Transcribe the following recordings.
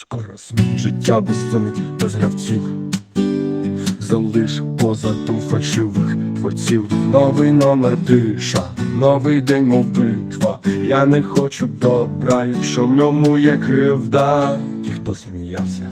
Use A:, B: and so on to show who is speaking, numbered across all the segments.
A: Скоро смерть життя без суміт, без гравців Залиш позаду фальшивих творців Новий номер диша, новий день мов Я не хочу добра, якщо в ньому є кривда. Ті, хто сміявся,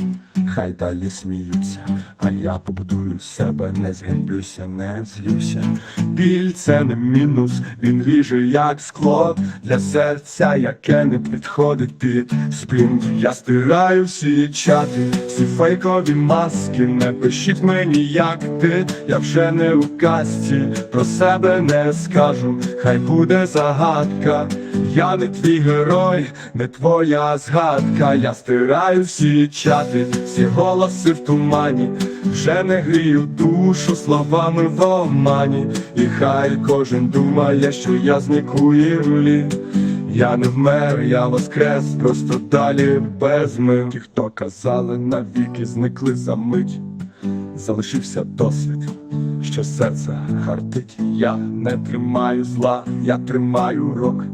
A: хай далі сміються А я побудую себе, не зганьблюся, не злюся. Біль це не мінус, він ріже як скло Для серця, яке не підходить під сплін Я стираю всі чати, всі фейкові маски. Не пишіть мені, як ти, я вже не у касті Про себе не скажу, хай буде загадка Я не твій герой, не твоя згадка. Я стираю всі чати, всі голоси в тумані. Вже не грію душу словами в омані І хай кожен думає, що я зникуємлі я не вмер, я воскрес, просто далі без мив Ті, хто казали навіки, зникли за мить. Залишився досвід, що серце хартить Я не тримаю зла, я тримаю рок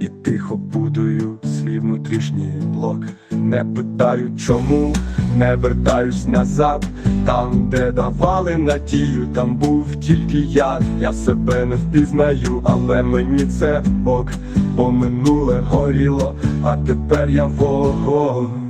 A: І тихо будую свій внутрішній блок. Не питаю чому, не вертаюсь назад. Там, де давали надію, там був тільки я. Я себе не впізнаю, але мені це бок, Бо минуле горіло, а тепер я вогонь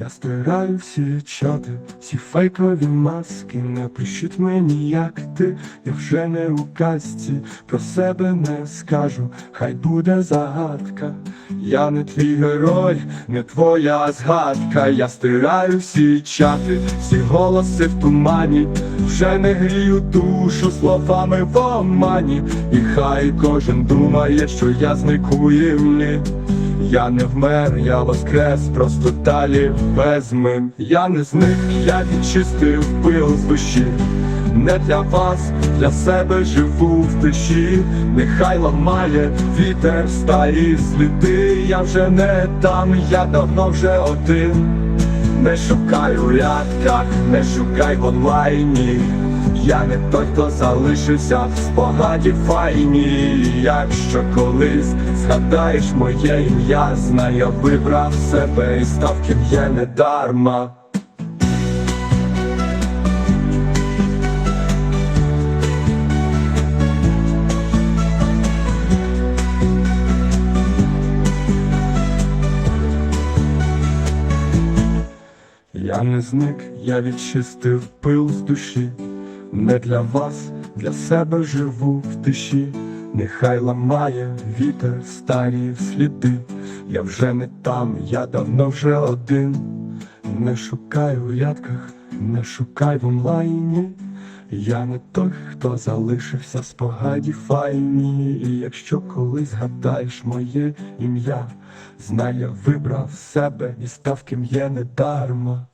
A: я стираю всі чоти, всі фейкові маски, не пишіть мені, як ти, я вже не у казці, про себе не скажу, хай буде загадка. Я не твій герой, не твоя згадка, я стираю всі чати, всі голоси в тумані, вже не грію душу словами в омані, і хай кожен думає, що я зникуємлі. Я не вмер, я воскрес, просто далі без мин Я не зник, я відчистив пил з душі Не для вас, для себе живу в тиші, нехай ламає вітер старі сліди, я вже не там, я давно вже один. Не шукай у рядках, не шукай в онлайні. Я не той, хто залишився в спогаді файні. Якщо колись згадаєш моє ім'я, знай, я вибрав себе і став ким є недарма. Я не зник, я відчистив пил з душі, не для вас, для себе живу в тиші, нехай ламає вітер старі сліди, я вже не там, я давно вже один, не шукай у рядках, не шукай в онлайні. Я не той, хто залишився в спогаді файні, і якщо колись згадаєш моє ім'я, знай, я вибрав себе і став ким є недарма.